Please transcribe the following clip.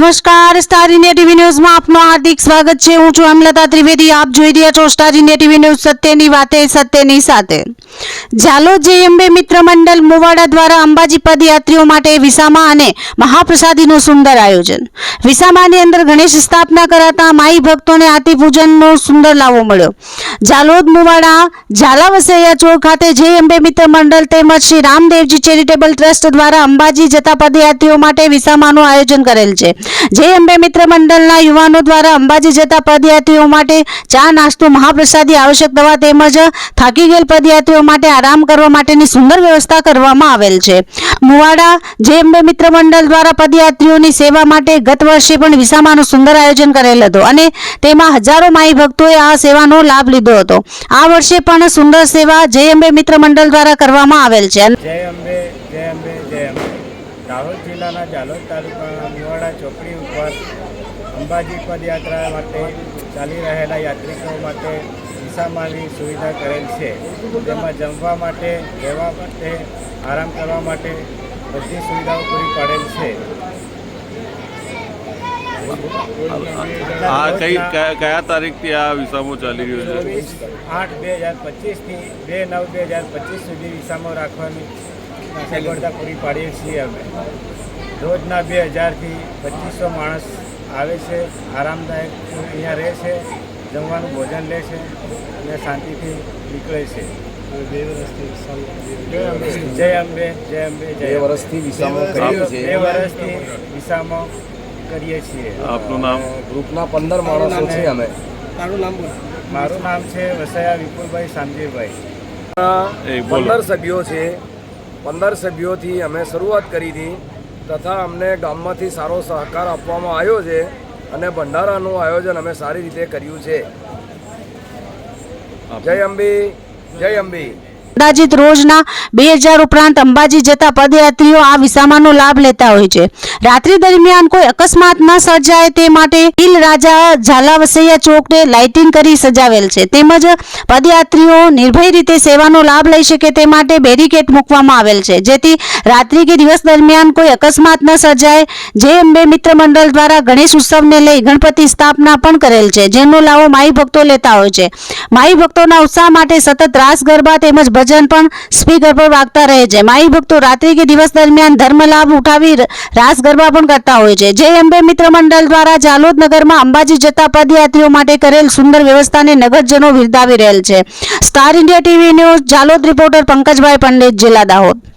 નમસ્કાર star India TV ન્યૂઝમાં આપનું હાર્દિક સ્વાગત છે. હું છું અમલતા ત્રિવેદી. આપ જોઈ રહ્યા છો સ્ટાર ઇન્ડિયા ટીવી ન્યૂઝ સત્યની વાતે, સત્યની સાથે. ઝાલોદ જેએમબે મિત્ર મંડળ મુવાડા દ્વારા અંબાજી પદયાત્રીઓ માટે વિસામા અને મહાપ્રસાદીનું સુંદર આયોજન. વિસામાની અંદર ગણેશ સ્થાપના કરાતા માઈ ભક્તોને આરતી પૂજનનો સુંદર લાવો મળ્યો. ઝાલોદ મુવાડા, ઝાલા વસૈયા ચોક ખાતે જેએમબે મિત્ર મંડળ તેમજ શ્રી રામદેવજી ચેરિટેબલ ટ્રસ્ટ દ્વારા અંબાજી જતા પદયાત્રીઓ માટે વિસામાનું આયોજન કરેલ છે. જે અંબે મિત્ર મંડળના યુવાનો દ્વારા અંબાજી જતા પદયાત્રીઓ માટે ચા નાસ્તો, મહાપ્રસાદી, આવશ્યક દવા તેમજ થાકી ગયેલ પદયાત્રીઓ માટે આરામ કરવા માટેની સુંદર વ્યવસ્થા કરવામાં આવેલ છે. મુવાડા જે અંબે મિત્ર મંડળ દ્વારા પદયાત્રીઓની સેવા માટે ગત વર્ષે પણ વિસામાનું સુંદર આયોજન કરેલ હતું અને તેમાં હજારો માઈ ભક્તોએ આ સેવાનો લાભ લીધો હતો. આ વર્ષે પણ સુંદર સેવા જય અંબે મિત્ર મંડળ દ્વારા કરવામાં આવેલ છે. જય અંબે જય અંબે જય અંબે. દાહોદ જિલ્લાના જાલોદ તાલુકાના મુવાડા ચોકડી ઉપર અંબાજી પદયાત્રા માટે ચાલી રહેલા યાત્રિકો માટે દિશામાંની સુવિધા કરેલ છે. તેમાં જમવા માટે રહેવા માટે આરામ કરવા માટે બધી સુવિધાઓ પૂરી પાડેલ છે. આ કઈ કયા કયા તારીખથી આ વિસામો ચાલી રહ્યો છે? આઠ બે હજાર પચીસથી બે નવ બે હજાર પચીસ સુધી વિસામો રાખવાની સગવડતા પૂરી પાડીએ છીએ અમે. રોજના બે હજારથી પચીસો માણસ આવે છે આરામદાયક અહીંયા રહે છે જમવાનું ભોજન લે છે અને શાંતિથી નીકળે છે. બે વર્ષથી જય અંબે જય અંબે જય વર્ષથી વિસામો કરીએ છીએ બે વર્ષથી વિસામો કરીએ છીએ. આપનું નામ? ગ્રુપના પંદર માણસો છે અમે. મારું નામ છે વસૈયા વિપુલભાઈ સાંજીભાઈ પંદર સભ્યો છે. પંદર સભ્યોથી અમે શરૂઆત કરી હતી. તથા અમને ગામમાંથી સારો સહકાર આપવામાં આવ્યો છે અને ભંડારાનું આયોજન અમે સારી રીતે કર્યું છે. જય અંબી જય અંબે. અંદાજિત રોજના બે હજાર ઉપરાંત અંબાજી જતા પદયાત્રીઓ આ વિસામાનો લાભ લેતા હોય છે. રાત્રિ દરમિયાન કોઈ અકસ્માત ન સર્જાય તે માટે હિલ રાજા ઝાલાવસૈયા ચોકને લાઇટિંગ કરી સજાવેલ છે. તેમજ પદયાત્રીઓ નિર્ભય રીતે સેવાનો લાભ લઈ શકે તે માટે બેરિકેડ મૂકવામાં આવેલ છે. જેથી રાત્રિ કે દિવસ દરમિયાન કોઈ અકસ્માત ન સર્જાય, જે અંબે મિત્ર મંડળ દ્વારા ગણેશ ઉત્સવને લઈ ગણપતિ સ્થાપના પણ કરેલ છે. જેનો લાવો માઈ ભક્તો લેતા હોય છે. માઈ ભક્તોના ઉત્સાહ માટે સતત રાસ ગરબા તેમજ ભજન પણ સ્પીકર પર વાગતા રહે છે. માઈ ભક્તો રાત્રિ કે દિવસ દરમિયાન ધર્મ લાભ ઉઠાવી રાસ ગરબા પણ કરતા હોય છે. જે અંબે મિત્ર મંડળ દ્વારા જાલોદ નગરમાં અંબાજી જતા પદયાત્રીઓ માટે કરેલ સુંદર વ્યવસ્થાને નગરજનો બિરદાવી રહેલ છે. Star India TV news Jalod reporter Pankajbhai Pandit, જિલ્લા દાહોદ.